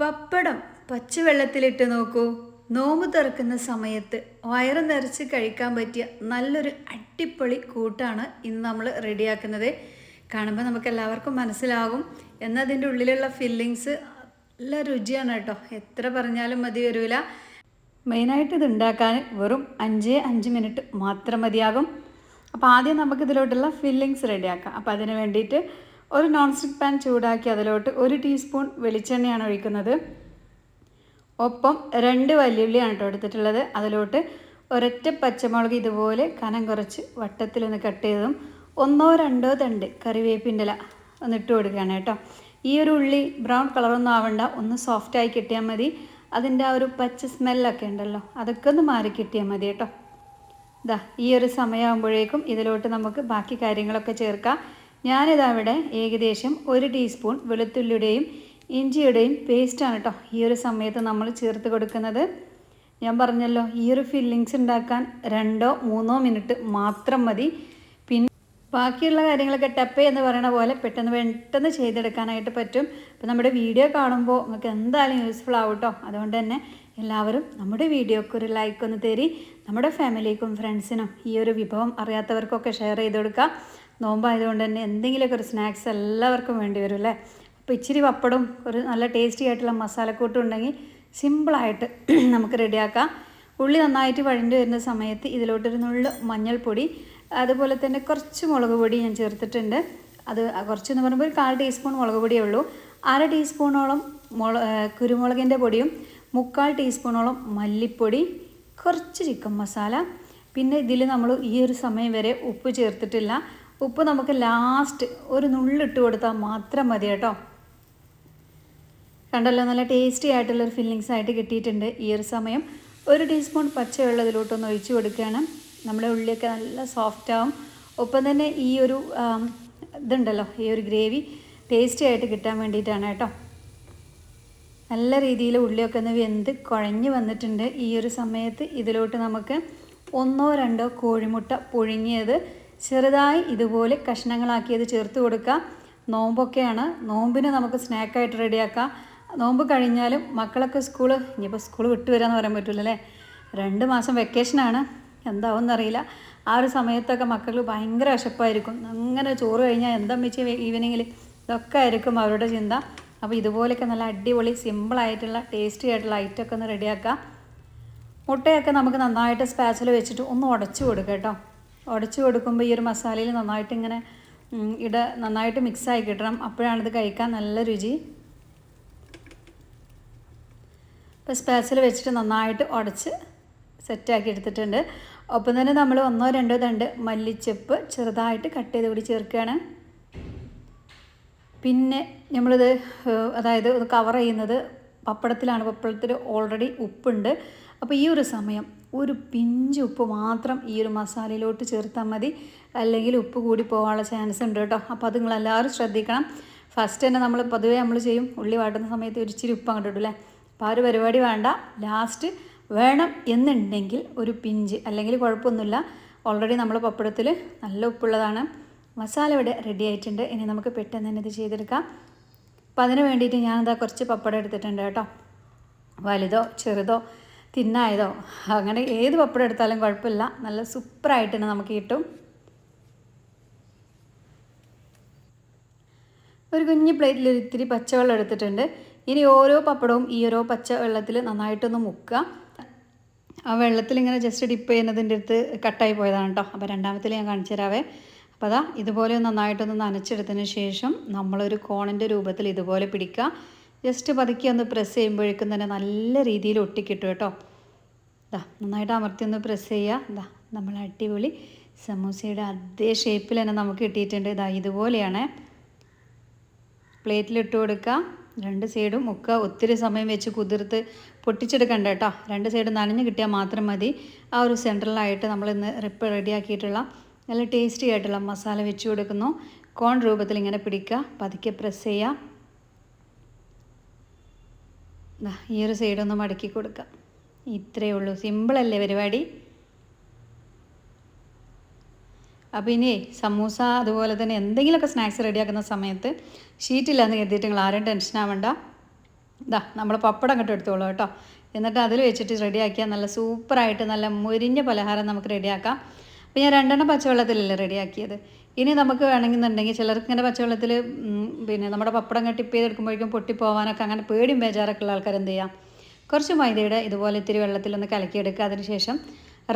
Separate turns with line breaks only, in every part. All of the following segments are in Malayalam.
പപ്പടം പച്ചവെള്ളത്തിലിട്ട് നോക്കൂ. നോമ്പ് തുറക്കുന്ന സമയത്ത് വയറ് നിറച്ച് കഴിക്കാൻ പറ്റിയ നല്ലൊരു അടിപൊളി കൂട്ടാണ് ഇന്ന് നമ്മൾ റെഡിയാക്കുന്നത്. കാണുമ്പോൾ നമുക്ക് എല്ലാവർക്കും മനസ്സിലാകും. എന്നാൽ അതിന്റെ ഉള്ളിലുള്ള ഫില്ലിങ്സ് നല്ല രുചിയാണ് കേട്ടോ. എത്ര പറഞ്ഞാലും മതി വരില്ല മെയിനായിട്ട് ഇത് ഉണ്ടാക്കാൻ വെറും അഞ്ച് അഞ്ച് മിനിറ്റ് മാത്രം മതിയാകും. അപ്പോൾ ആദ്യം നമുക്ക് ഇതിലോട്ടുള്ള ഫില്ലിങ്സ് റെഡിയാക്കാം. അപ്പോൾ അതിന് വേണ്ടിയിട്ട് ഒരു നോൺ സ്റ്റിക്ക് പാൻ ചൂടാക്കി അതിലോട്ട് ഒരു ടീസ്പൂൺ വെളിച്ചെണ്ണയാണ് ഒഴിക്കുന്നത്. ഒപ്പം രണ്ട് വലിയുള്ളിയാണ് കേട്ടോ എടുത്തിട്ടുള്ളത്. അതിലോട്ട് ഒരൊറ്റ പച്ചമുളക് ഇതുപോലെ കനം കുറച്ച് വട്ടത്തിലൊന്ന് കട്ട് ചെയ്തതും ഒന്നോ രണ്ടോ തണ്ട് കറിവേപ്പിന്റെ ഇല ഒന്ന് ഇട്ട് കൊടുക്കുകയാണ് കേട്ടോ. ഈ ഒരു ഉള്ളി ബ്രൗൺ കളറൊന്നും ആവണ്ട. ഒന്ന് സോഫ്റ്റായി കിട്ടിയാൽ മതി. അതിന്റെ ആ ഒരു പച്ച സ്മെല്ലൊക്കെ ഉണ്ടല്ലോ അതൊക്കെ ഒന്ന് മാറി കിട്ടിയാൽ മതി കേട്ടോ. ഇതാ ഈ ഒരു സമയമാകുമ്പോഴേക്കും ഇതിലോട്ട് നമുക്ക് ബാക്കി കാര്യങ്ങളൊക്കെ ചേർക്കാം. ഞാനിതാ ഇവിടെ ഏകദേശം ഒരു ടീസ്പൂൺ വെളുത്തുള്ളിയുടെയും ഇഞ്ചിയുടെയും പേസ്റ്റാണ് കേട്ടോ ഈ ഒരു സമയത്ത് നമ്മൾ ചേർത്ത് കൊടുക്കുന്നത്. ഞാൻ പറഞ്ഞല്ലോ ഈ ഒരു ഫില്ലിങ്സ് ഉണ്ടാക്കാൻ രണ്ടോ മൂന്നോ മിനിറ്റ് മാത്രം മതി. പിന്നെ ബാക്കിയുള്ള കാര്യങ്ങളൊക്കെ ടപ്പ് എന്ന് പറയുന്ന പോലെ പെട്ടെന്ന് പെട്ടെന്ന് ചെയ്തെടുക്കാനായിട്ട് പറ്റും. അപ്പോൾ നമ്മുടെ വീഡിയോ കാണുമ്പോൾ നിങ്ങൾക്ക് എന്തായാലും യൂസ്ഫുൾ ആവും കേട്ടോ അതുകൊണ്ട് തന്നെ എല്ലാവരും നമ്മുടെ വീഡിയോക്ക് ഒരു ലൈക്ക് ഒന്ന് തരി നമ്മുടെ ഫാമിലിക്കും ഫ്രണ്ട്സിനും ഈ ഒരു വിഭവം അറിയാത്തവർക്കൊക്കെ ഷെയർ ചെയ്ത് കൊടുക്കുക നോമ്പായതുകൊണ്ട് തന്നെ എന്തെങ്കിലുമൊക്കെ ഒരു സ്നാക്സ് എല്ലാവർക്കും വേണ്ടി വരും അല്ലേ? അപ്പോൾ ഇച്ചിരി പപ്പടും ഒരു നല്ല ടേസ്റ്റി ആയിട്ടുള്ള മസാലക്കൂട്ടും ഉണ്ടെങ്കിൽ സിമ്പിളായിട്ട് നമുക്ക് റെഡിയാക്കാം. ഉള്ളി നന്നായിട്ട് വഴിഞ്ഞു വരുന്ന സമയത്ത് ഇതിലോട്ടൊരു നുള്ളു മഞ്ഞൾപ്പൊടി അതുപോലെ തന്നെ കുറച്ച് മുളക് പൊടി ഞാൻ ചേർത്തിട്ടുണ്ട്. അത് കുറച്ചെന്ന് പറയുമ്പോൾ ഒരു കാൽ ടീസ്പൂൺ മുളക് പൊടിയേ ഉള്ളൂ. അര ടീസ്പൂണോളം മുള കുരുമുളകിന്റെ പൊടിയും മുക്കാൽ ടീസ്പൂണോളം മല്ലിപ്പൊടി കുറച്ച് ചിക്കൻ മസാല. പിന്നെ ഇതിൽ നമ്മൾ ഈ ഒരു സമയം വരെ ഉപ്പ് ചേർത്തിട്ടില്ല. ഉപ്പ് നമുക്ക് ലാസ്റ്റ് ഒരു നുള്ളിട്ട് കൊടുത്താൽ മാത്രം മതി കേട്ടോ. കണ്ടല്ലോ നല്ല ടേസ്റ്റി ആയിട്ടുള്ളൊരു ഫില്ലിങ്സ് ആയിട്ട് കിട്ടിയിട്ടുണ്ട് ഈ ഒരു സമയം. ഒരു ടീസ്പൂൺ പച്ചവെള്ളം ഇതിലോട്ടൊന്ന് ഒഴിച്ച് കൊടുക്കുകയാണ്. നമ്മുടെ ഉള്ളിയൊക്കെ നല്ല സോഫ്റ്റ് ആവും. ഒപ്പം തന്നെ ഈ ഒരു ഇതുണ്ടല്ലോ ഈ ഒരു ഗ്രേവി ടേസ്റ്റി ആയിട്ട് കിട്ടാൻ വേണ്ടിയിട്ടാണ് കേട്ടോ. നല്ല രീതിയിൽ ഉള്ളിയൊക്കെ ഒന്ന് വെന്ത് കുഴഞ്ഞ് വന്നിട്ടുണ്ട് ഈ ഒരു സമയത്ത്. ഇതിലോട്ട് നമുക്ക് ഒന്നോ രണ്ടോ കോഴിമുട്ട പുഴുങ്ങിയത് ചെറുതായി ഇതുപോലെ കഷ്ണങ്ങളാക്കിയത് ചേർത്ത് കൊടുക്കുക നോമ്പൊക്കെയാണ്. നോമ്പിന് നമുക്ക് സ്നാക്കായിട്ട് റെഡിയാക്കാം. നോമ്പ് കഴിഞ്ഞാലും മക്കളൊക്കെ സ്കൂൾ ഇനിയിപ്പോൾ സ്കൂൾ വിട്ടു വരാമെന്ന് പറയാൻ പറ്റില്ലല്ലേ രണ്ട് മാസം വെക്കേഷനാണ് എന്താവും എന്നറിയില്ല ആ ഒരു സമയത്തൊക്കെ മക്കൾ ഭയങ്കര വിശപ്പായിരിക്കും. അങ്ങനെ ചോറ് കഴിഞ്ഞാൽ എന്താ വെച്ച് ഈവനിങ്ങിൽ ഇതൊക്കെ ആയിരിക്കും അവരുടെ ചിന്ത. അപ്പോൾ ഇതുപോലെയൊക്കെ നല്ല അടിപൊളി സിമ്പിളായിട്ടുള്ള ടേസ്റ്റി ആയിട്ടുള്ള ഐറ്റമൊക്കെ ഒന്ന് റെഡിയാക്കാം മുട്ടയൊക്കെ നമുക്ക് നന്നായിട്ട് സ്പാച്ചിൽ വെച്ചിട്ട് ഒന്ന് ഉടച്ചു കൊടുക്കുക കേട്ടോ. ഉടച്ചു കൊടുക്കുമ്പോൾ ഈ ഒരു മസാലയിൽ നന്നായിട്ട് ഇങ്ങനെ ഇട നന്നായിട്ട് മിക്സായി കിട്ടണം. അപ്പോഴാണിത് കഴിക്കാൻ നല്ല രുചി. ഇപ്പോൾ സ്പേസിൽ വെച്ചിട്ട് നന്നായിട്ട് ഉടച്ച് സെറ്റാക്കി എടുത്തിട്ടുണ്ട്. ഒപ്പം തന്നെ നമ്മൾ ഒന്നോ രണ്ടോ തണ്ട് മല്ലിച്ചെപ്പ് ചെറുതായിട്ട് കട്ട് ചെയ്ത് കൂടി ചേർക്കുകയാണ്. പിന്നെ നമ്മളിത് അതായത് കവർ ചെയ്യുന്നത് പപ്പടത്തിലാണ്. പപ്പടത്തിൽ ഓൾറെഡി ഉപ്പുണ്ട്. അപ്പോൾ ഈ ഒരു സമയം ഒരു പിഞ്ച് ഉപ്പ് മാത്രം ഈ ഒരു മസാലയിലോട്ട് ചേർത്താൽ മതി. അല്ലെങ്കിൽ ഉപ്പ് കൂടി പോകാനുള്ള ചാൻസ് ഉണ്ട് കേട്ടോ. അപ്പോൾ അത് നിങ്ങളെല്ലാവരും ശ്രദ്ധിക്കണം. ഫസ്റ്റ് തന്നെ നമ്മൾ പൊതുവേ നമ്മൾ ചെയ്യും. ഉള്ളി വാട്ടുന്ന സമയത്ത് ഒരു ഇച്ചിരി ഉപ്പ് അങ്ങോട്ട് ഇടൂലേ അപ്പോൾ ആ ഒരു പരിപാടി വേണ്ട. ലാസ്റ്റ് വേണം എന്നുണ്ടെങ്കിൽ ഒരു പിഞ്ച്. അല്ലെങ്കിൽ കുഴപ്പമൊന്നുമില്ല. ഓൾറെഡി നമ്മൾ പപ്പടത്തിൽ നല്ല ഉപ്പുള്ളതാണ്. മസാല ഇവിടെ റെഡി ആയിട്ടുണ്ട്. ഇനി നമുക്ക് പെട്ടെന്ന് തന്നെ ഇത് ചെയ്തെടുക്കാം. അപ്പോൾ അതിന് വേണ്ടിയിട്ട് ഞാനിതാ കുറച്ച് പപ്പടം എടുത്തിട്ടുണ്ട് കേട്ടോ. വലുതോ ചെറുതോ തിന്നായതോ? അങ്ങനെ ഏത് പപ്പടം എടുത്താലും കുഴപ്പമില്ല. നല്ല സൂപ്പറായിട്ട് തന്നെ നമുക്ക് കിട്ടും. ഒരു കുഞ്ഞു പ്ലേറ്റിൽ ഒരു ഇത്തിരി പച്ചവെള്ളം എടുത്തിട്ടുണ്ട്. ഇനി ഓരോ പപ്പടവും ഈ ഓരോ പച്ച വെള്ളത്തിൽ നന്നായിട്ടൊന്ന് മുക്കുക. ആ വെള്ളത്തിൽ ഇങ്ങനെ ജസ്റ്റ് ഡിപ്പ് ചെയ്യുന്നതിന്റെ അടുത്ത് കട്ടായി പോയതാണ് കേട്ടോ. അപ്പോൾ രണ്ടാമത്തിൽ ഞാൻ കാണിച്ചു തരാവേ. അപ്പോൾ അതാ ഇതുപോലെ നന്നായിട്ടൊന്ന് നനച്ചെടുത്തതിന് ശേഷം നമ്മളൊരു കോണിന്റെ രൂപത്തിൽ ഇതുപോലെ പിടിക്കുക. ജസ്റ്റ് പതുക്കി ഒന്ന് പ്രസ് ചെയ്യുമ്പോഴേക്കും തന്നെ നല്ല രീതിയിൽ ഒട്ടിക്കിട്ടും കേട്ടോ. ഇതാ നന്നായിട്ട് അമർത്തി ഒന്ന് പ്രസ് ചെയ്യുക. ഇതാ നമ്മൾ അടിപൊളി സമൂസയുടെ അതേ ഷേപ്പിൽ തന്നെ നമുക്ക് കിട്ടിയിട്ടുണ്ട്. ഇതാ ഇതുപോലെയാണ്. പ്ലേറ്റിലിട്ട് കൊടുക്കുക. രണ്ട് സൈഡും ഒക്കെ ഒത്തിരി സമയം വെച്ച് കുതിർത്ത് പൊട്ടിച്ചെടുക്കണ്ട കേട്ടോ. രണ്ട് സൈഡും നനഞ്ഞ് കിട്ടിയാൽ മാത്രം മതി. ആ ഒരു സെൻട്രലായിട്ട് നമ്മളിന്ന് റിപ്പ് റെഡിയാക്കിയിട്ടുള്ള നല്ല ടേസ്റ്റി ആയിട്ടുള്ള മസാല വെച്ച് കൊടുക്കുന്നു. കോൺ രൂപത്തിൽ ഇങ്ങനെ പിടിക്കുക. പതുക്കെ പ്രസ് ചെയ്യുക. ഈ ഒരു ഒന്ന് മടക്കി കൊടുക്കാം. ഇത്രയേ ഉള്ളൂ. സിമ്പിളല്ലേ പരിപാടി? അപ്പോൾ ഇനി സമൂസ അതുപോലെ തന്നെ എന്തെങ്കിലുമൊക്കെ സ്നാക്സ് റെഡിയാക്കുന്ന സമയത്ത് ഷീറ്റില്ലാന്ന് കരുതിയിട്ട് നിങ്ങൾ ആരും ടെൻഷൻ ആവണ്ട. ഇതാ നമ്മൾ പപ്പടം അങ്ങോട്ട് എടുത്തോളൂ കേട്ടോ. എന്നിട്ട് അതിൽ വെച്ചിട്ട് റെഡിയാക്കിയാൽ നല്ല സൂപ്പറായിട്ട് നല്ല മുരിഞ്ഞ പലഹാരം നമുക്ക് റെഡിയാക്കാം അപ്പോൾ ഞാൻ രണ്ടെണ്ണം പച്ചവെള്ളത്തിലല്ലേ റെഡിയാക്കിയത് ഇനി നമുക്ക് വേണമെന്നുണ്ടെങ്കിൽ ചിലർക്ക് ഇങ്ങനെ പച്ചവെള്ളത്തിൽ പിന്നെ നമ്മുടെ പപ്പടം അങ്ങ് ടിപ്പ് ചെയ്തെടുക്കുമ്പോഴേക്കും പൊട്ടിപ്പോവാനൊക്കെ അങ്ങനെ പേടിയും ബേജാറൊക്കെ ഉള്ള ആൾക്കാർ എന്ത് ചെയ്യാം? കുറച്ച് മൈദയുടെ ഇതുപോലെ ഇത്തിരി വെള്ളത്തിലൊന്ന് കലക്കിയെടുക്കുക. അതിനുശേഷം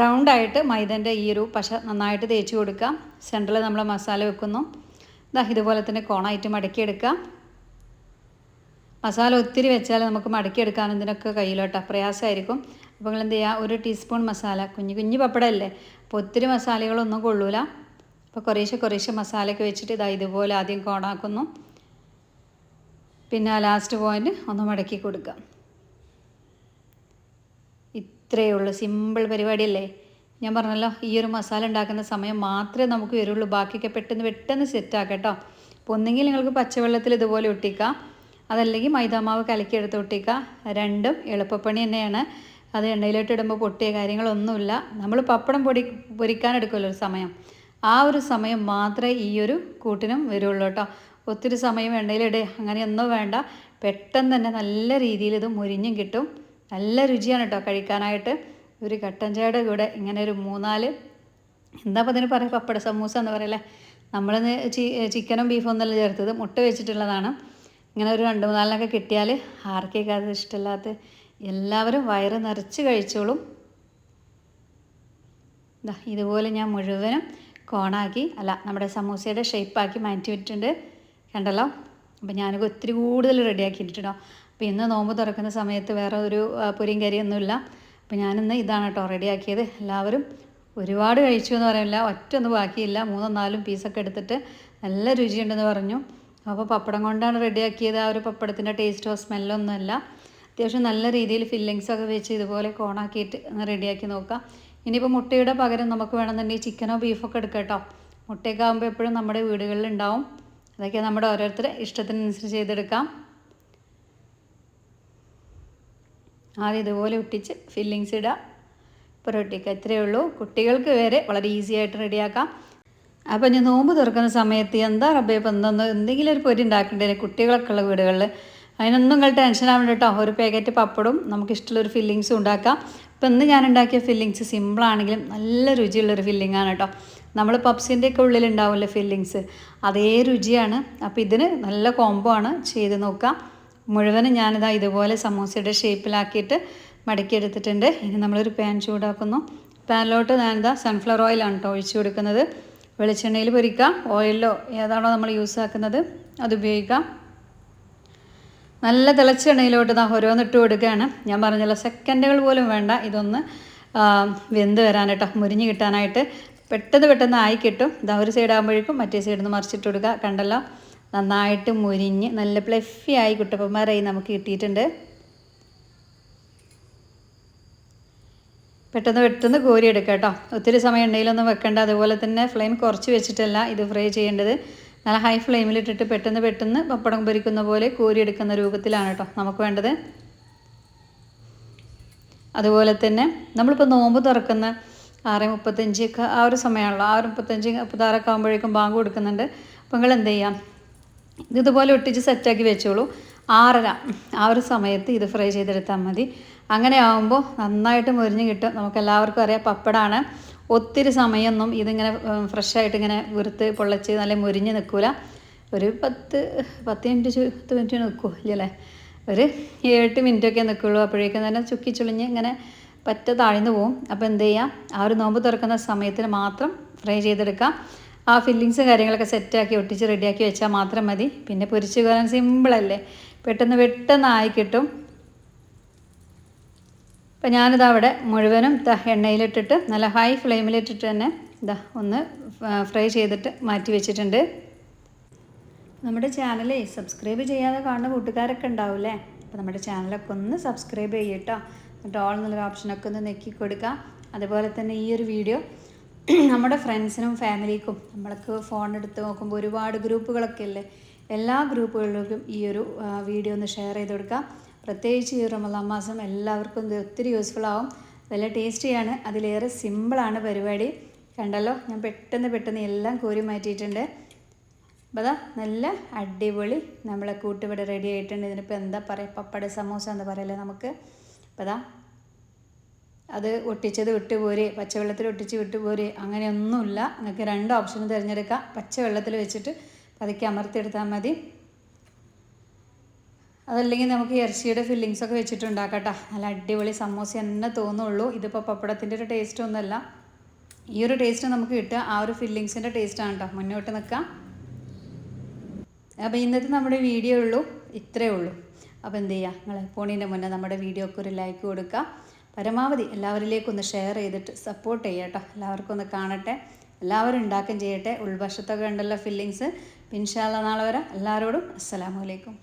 റൗണ്ടായിട്ട് മൈദന്റെ ഈ ഒരു പശ നന്നായിട്ട് തേച്ച് കൊടുക്കുക. സെന്ററിൽ നമ്മൾ മസാല വെക്കുന്നു. ഇതാ ഇതുപോലെ തന്നെ കോണായിട്ട് മടക്കിയെടുക്കുക. മസാല ഒത്തിരി വെച്ചാൽ നമുക്ക് മടക്കിയെടുക്കാൻ ഇതിനൊക്കെ കയ്യിലോട്ടാ പ്രയാസമായിരിക്കും. അപ്പോൾ നിങ്ങൾ എന്ത് ചെയ്യുക? ഒരു ടീസ്പൂൺ മസാല. കുഞ്ഞു കുഞ്ഞു പപ്പടമല്ലേ? അപ്പോൾ ഒത്തിരി മസാലകളൊന്നും കൊള്ളൂല. അപ്പോൾ കുറേശ്ശെ കുറേശ്ശെ മസാലയൊക്കെ വെച്ചിട്ട് ഇതാ ഇതുപോലെ ആദ്യം കോണാക്കുന്നു. പിന്നെ ആ ലാസ്റ്റ് പോയിന്റ് ഒന്ന് മടക്കി കൊടുക്കാം. ഇത്രയേ ഉള്ളൂ. സിമ്പിൾ പരിപാടിയല്ലേ? ഞാൻ പറഞ്ഞല്ലോ ഈ ഒരു മസാല ഉണ്ടാക്കുന്ന സമയം മാത്രമേ നമുക്ക് വരുള്ളൂ. ബാക്കിയൊക്കെ പെട്ടെന്ന് പെട്ടെന്ന് സെറ്റാക്കാം കേട്ടോ. അപ്പോൾ ഒന്നെങ്കിൽ നിങ്ങൾക്ക് പച്ചവെള്ളത്തിൽ ഇതുപോലെ ഒട്ടിക്കാം. അതല്ലെങ്കിൽ മൈദാമാവ് കലക്കിയെടുത്ത് ഒട്ടിക്കുക രണ്ടും എളുപ്പപ്പണി തന്നെയാണ്. അത് എണ്ണയിലോട്ട് ഇടുമ്പോൾ പൊട്ടിയ കാര്യങ്ങളൊന്നുമില്ല. നമ്മൾ പപ്പടം പൊടി പൊരിക്കാൻ എടുക്കുമല്ലോ ഒരു സമയം. ആ ഒരു സമയം മാത്രമേ ഈ ഒരു കൂട്ടിനും വരുള്ളൂ കേട്ടോ. ഒത്തിരി സമയം എണ്ണയിലിടുക അങ്ങനെയൊന്നും വേണ്ട. പെട്ടെന്ന് തന്നെ നല്ല രീതിയിൽ ഇത് മുരിഞ്ഞും കിട്ടും. നല്ല രുചിയാണ് കേട്ടോ കഴിക്കാനായിട്ട്. ഒരു കട്ടൻ കൂടെ ഇങ്ങനെ ഒരു മൂന്നാൽ എന്താ അപ്പോൾ അതിന് പറയുക പപ്പട സമൂസ എന്ന് പറയല്ലേ? ചി ചിക്കനും ബീഫും ഒന്നല്ല ചേർത്തത്. മുട്ട വെച്ചിട്ടുള്ളതാണ്. ഇങ്ങനെ ഒരു രണ്ട് മൂന്നാലിനൊക്കെ കിട്ടിയാൽ ആർക്കേക്ക് അത് ഇഷ്ടമില്ലാത്ത എല്ലാവരും വയറ് നിറച്ച് കഴിച്ചോളും. ഇതുപോലെ ഞാൻ മുഴുവനും കോണാക്കി അല്ല നമ്മുടെ സമൂസയുടെ ഷേപ്പാക്കി മാറ്റി വിട്ടിട്ടുണ്ട് കണ്ടല്ലോ? അപ്പോൾ ഞാനൊക്കെ ഒത്തിരി കൂടുതൽ റെഡിയാക്കിയിട്ടുണ്ടോ അപ്പോൾ ഇന്ന് നോമ്പ് തുറക്കുന്ന സമയത്ത് വേറെ ഒരു പുരിയും കരിയൊന്നുമില്ല അപ്പോൾ ഞാനിന്ന് ഇതാണ് കേട്ടോ റെഡിയാക്കിയത് എല്ലാവരും ഒരുപാട് കഴിച്ചു എന്ന് പറയില്ല ഒറ്റ ഒന്നും ബാക്കിയില്ല. മൂന്നോ നാലും പീസൊക്കെ എടുത്തിട്ട് നല്ല രുചിയുണ്ടെന്ന് പറഞ്ഞു. അപ്പോൾ പപ്പടം കൊണ്ടാണ് റെഡിയാക്കിയത് ആ ഒരു പപ്പടത്തിന്റെ ടേസ്റ്റോ സ്മെല്ലോ ഒന്നുമല്ല. അത്യാവശ്യം നല്ല രീതിയിൽ ഫില്ലിങ്സൊക്കെ വെച്ച് ഇതുപോലെ കോണാക്കിയിട്ട് ഒന്ന് റെഡിയാക്കി നോക്കാം. ഇനിയിപ്പോൾ മുട്ടയുടെ പകരം നമുക്ക് വേണമെന്നുണ്ടെങ്കിൽ ചിക്കനോ ബീഫൊക്കെ എടുക്കാം കേട്ടോ. മുട്ടയൊക്കെ ആകുമ്പോൾ എപ്പോഴും നമ്മുടെ വീടുകളിൽ ഉണ്ടാവും. അതൊക്കെ നമ്മുടെ ഓരോരുത്തരുടെ ഇഷ്ടത്തിനനുസരിച്ച് ചെയ്തെടുക്കാം. ആദ്യം ഇതുപോലെ ഒട്ടിച്ച് ഫില്ലിങ്സ് ഇടാം. പൊറോട്ടിക്ക് ഇത്രയേ ഉള്ളൂ. കുട്ടികൾക്ക് വരെ വളരെ ഈസി ആയിട്ട് റെഡിയാക്കാം അപ്പോൾ ഞാൻ നോമ്പ് തുറക്കുന്ന സമയത്ത് എന്താ റബ്ബേ ഇപ്പം എന്തെങ്കിലും ഒരു പൊരി ഉണ്ടാക്കേണ്ടതിന് കുട്ടികളൊക്കെ ഉള്ള വീടുകളിൽ അതിനൊന്നും നിങ്ങൾ ടെൻഷൻ ആവേണ്ട കേട്ടോ. ഒരു പാക്കറ്റ് പപ്പടും നമുക്ക് ഇഷ്ടമുള്ളൊരു ഫില്ലിങ്സും ഉണ്ടാക്കാം. ഇപ്പം ഇന്ന് ഞാൻ ഉണ്ടാക്കിയ ഫില്ലിങ്സ് സിമ്പിളാണെങ്കിലും നല്ല രുചിയുള്ളൊരു ഫില്ലിംഗ് ആണ് കേട്ടോ നമ്മൾ പപ്സിന്റെ ഒക്കെ ഉള്ളിൽ ഉണ്ടാവില്ലേ ഫില്ലിങ്സ് അതേ രുചിയാണ്. അപ്പോൾ ഇതിന് നല്ല കോംബോ ആണ്. ചെയ്ത് നോക്കാം. മുഴുവനും ഞാനിതാ ഇതുപോലെ സമൂസയുടെ ഷേപ്പിലാക്കിയിട്ട് മടക്കിയെടുത്തിട്ടുണ്ട്. ഇനി നമ്മളൊരു പാൻ ചൂടാക്കുന്നു. പാനിലോട്ട് ഞാനിതാ സൺഫ്ലവർ ഓയിലാണ് കേട്ടോ ഒഴിച്ചു കൊടുക്കുന്നത്. വെളിച്ചെണ്ണയിൽ പൊരിക്കാം. ഓയിലോ ഏതാണോ നമ്മൾ യൂസ് ആക്കുന്നത്. അത് ഉപയോഗിക്കാം. നല്ല തിളച്ച എണ്ണയിലോട്ട് ഇതാ ഓരോന്നിട്ട് കൊടുക്കുകയാണ്. ഞാൻ പറഞ്ഞല്ലോ സെക്കൻഡുകൾ പോലും വേണ്ട. ഇതൊന്ന് വെന്ത് വരാനായിട്ടോ മുരിഞ്ഞ് കിട്ടാനായിട്ട്. പെട്ടെന്ന് പെട്ടെന്ന് ആയി കിട്ടും. ഇതാ ഒരു സൈഡ് ആകുമ്പോഴേക്കും മറ്റേ സൈഡിൽ നിന്ന് മറിച്ചിട്ട് കൊടുക്കുക. കണ്ടല്ലോ നന്നായിട്ട് മുരിഞ്ഞ് നല്ല പ്ലഫി ആയി കുട്ടപ്പന്മാരായി നമുക്ക് കിട്ടിയിട്ടുണ്ട്. പെട്ടെന്ന് പെട്ടെന്ന് കോരിയെടുക്കാം കേട്ടോ. ഒത്തിരി സമയം എണ്ണയിലൊന്നും വെക്കേണ്ട. അതുപോലെ തന്നെ ഫ്ലെയിം കുറച്ച് വെച്ചിട്ടല്ല ഇത് ഫ്രൈ ചെയ്യേണ്ടത്. നല്ല ഹൈ ഫ്ലെയിമിലിട്ടിട്ട് പെട്ടെന്ന് പെട്ടെന്ന് പപ്പടം പൊരിക്കുന്ന പോലെ കോരി എടുക്കുന്ന രൂപത്തിലാണ് കേട്ടോ നമുക്ക് വേണ്ടത്. അതുപോലെ തന്നെ നമ്മളിപ്പോൾ നോമ്പ് തുറക്കുന്ന ആറ് മുപ്പത്തഞ്ചൊക്കെ ആ ഒരു സമയമാണല്ലോ. ആറ് മുപ്പത്തഞ്ച് മുപ്പത്താറൊക്കെ ആകുമ്പോഴേക്കും ബാങ്ക് കൊടുക്കുന്നുണ്ട്. അപ്പോൾ നിങ്ങൾ എന്ത് ചെയ്യാം? ഇത് ഇതുപോലെ ഒട്ടിച്ച് സെറ്റാക്കി വെച്ചോളൂ. ആറര ആ ഒരു സമയത്ത് ഇത് ഫ്രൈ ചെയ്തെടുത്താൽ മതി. അങ്ങനെ ആകുമ്പോൾ നന്നായിട്ട് മുരിഞ്ഞ് കിട്ടും. നമുക്ക് എല്ലാവർക്കും അറിയാം പപ്പടാണ്. ഒത്തിരി സമയമൊന്നും ഇതിങ്ങനെ ഫ്രഷായിട്ട് ഇങ്ങനെ വെറുത്ത് പൊള്ളച്ച് നല്ല മുരിഞ്ഞ് നിൽക്കില്ല ഒരു പത്ത് പത്ത് മിനിറ്റ് പത്ത് മിനിറ്റ് നിൽക്കുമോ ഇല്ലല്ലേ ഒരു എട്ട് മിനിറ്റൊക്കെ നിൽക്കുള്ളൂ. അപ്പോഴേക്കും തന്നെ ചുക്കി ചുളിഞ്ഞ് ഇങ്ങനെ പറ്റ താഴ്ന്നു പോവും. അപ്പോൾ എന്ത് ചെയ്യാം? ആ ഒരു നോമ്പ് തുറക്കുന്ന സമയത്തിന് മാത്രം ഫ്രൈ ചെയ്തെടുക്കാം. ആ ഫില്ലിങ്സ് കാര്യങ്ങളൊക്കെ സെറ്റാക്കി ഒട്ടിച്ച് റെഡിയാക്കി വെച്ചാൽ മാത്രം മതി. പിന്നെ പൊരിച്ച് കയറാൻ സിമ്പിളല്ലേ? പെട്ടെന്ന് പെട്ടെന്ന് ആയി കിട്ടും. അപ്പം ഞാനിത് അവിടെ മുഴുവനും ദാ എണ്ണയിലിട്ടിട്ട് നല്ല ഹൈ ഫ്ലെയിമിലിട്ടിട്ട് തന്നെ ഇതാ ഒന്ന് ഫ്രൈ ചെയ്തിട്ട് മാറ്റി വെച്ചിട്ടുണ്ട്. നമ്മുടെ ചാനലേ സബ്സ്ക്രൈബ് ചെയ്യാതെ കാണുന്ന കൂട്ടുകാരൊക്കെ ഉണ്ടാവില്ലേ? അപ്പോൾ നമ്മുടെ ചാനലൊക്കെ ഒന്ന് സബ്സ്ക്രൈബ് ചെയ്യട്ടോ. എന്നിട്ട് ഓൾ എന്നുള്ള ഓപ്ഷനൊക്കെ ഒന്ന് നെക്കി കൊടുക്കുക അതുപോലെ തന്നെ ഈ ഒരു വീഡിയോ നമ്മുടെ ഫ്രണ്ട്സിനും ഫാമിലിക്കും നമ്മൾക്ക് ഫോൺ എടുത്ത് നോക്കുമ്പോൾ ഒരുപാട് ഗ്രൂപ്പുകളൊക്കെ അല്ലേ എല്ലാ ഗ്രൂപ്പുകളിലേക്കും ഈ ഒരു വീഡിയോ ഒന്ന് ഷെയർ ചെയ്ത് കൊടുക്കുക പ്രത്യേകിച്ച് ഈ റമദാൻ മാസം എല്ലാവർക്കും ഇത് ഒത്തിരി യൂസ്ഫുൾ ആവും. നല്ല ടേസ്റ്റിയാണ് അതിലേറെ സിമ്പിളാണ് പരിപാടി. കണ്ടല്ലോ? ഞാൻ പെട്ടെന്ന് പെട്ടെന്ന് എല്ലാം കോരി മാറ്റിയിട്ടുണ്ട്. അപ്പോൾ അതാ നല്ല അടിപൊളി നമ്മളെ കൂട്ടുപിടി റെഡി ആയിട്ടുണ്ട്. ഇതിനിപ്പോൾ എന്താ പറയുക പപ്പട സമോസ എന്ന് പറയല്ലേ നമുക്ക്? അപ്പോൾ അതാ അത് ഒട്ടിച്ചത് വിട്ടുപോരെ പച്ചവെള്ളത്തിൽ ഒട്ടിച്ച് വിട്ടുപോരെ അങ്ങനെയൊന്നുമില്ല. നിങ്ങൾക്ക് രണ്ട് ഓപ്ഷനും തിരഞ്ഞെടുക്കാം. പച്ചവെള്ളത്തിൽ വെച്ചിട്ട് പതുക്കെ അമർത്തിയെടുത്താൽ മതി. അതല്ലെങ്കിൽ നമുക്ക് ഇറച്ചിയുടെ ഫില്ലിങ്സ് ഒക്കെ വെച്ചിട്ടുണ്ടാക്കട്ടെ. നല്ല അടിപൊളി സമോസ തന്നെ തോന്നുള്ളൂ. ഇതിപ്പോൾ പപ്പടത്തിന്റെ ഒരു ടേസ്റ്റ് ഒന്നുമല്ല. ഈ ഒരു ടേസ്റ്റ് നമുക്ക് കിട്ടുക. ആ ഒരു ഫില്ലിങ്സിന്റെ ടേസ്റ്റാണ് കേട്ടോ മുന്നോട്ട് നിൽക്കാം. അപ്പോൾ ഇന്നത്തെ നമ്മുടെ വീഡിയോ ഉള്ളൂ. ഇത്രയേ ഉള്ളൂ. അപ്പോൾ എന്ത് ചെയ്യുക നിങ്ങൾ പോണീന്റെ മുന്നേ നമ്മുടെ വീഡിയോക്ക് ഒരു ലൈക്ക് കൊടുക്കുക. പരമാവധി എല്ലാവരിലേക്കും ഒന്ന് ഷെയർ ചെയ്തിട്ട് സപ്പോർട്ട് ചെയ്യുക കേട്ടോ എല്ലാവർക്കും ഒന്ന് കാണട്ടെ. എല്ലാവരും ഉണ്ടാക്കുകയും ചെയ്യട്ടെ. ഉൾവശത്തൊക്കെ ഉണ്ടല്ലോ ഫില്ലിങ്സ് പിൻഷാള്ള നാളെ വരെ. എല്ലാവരോടും അസ്സലാമലൈക്കും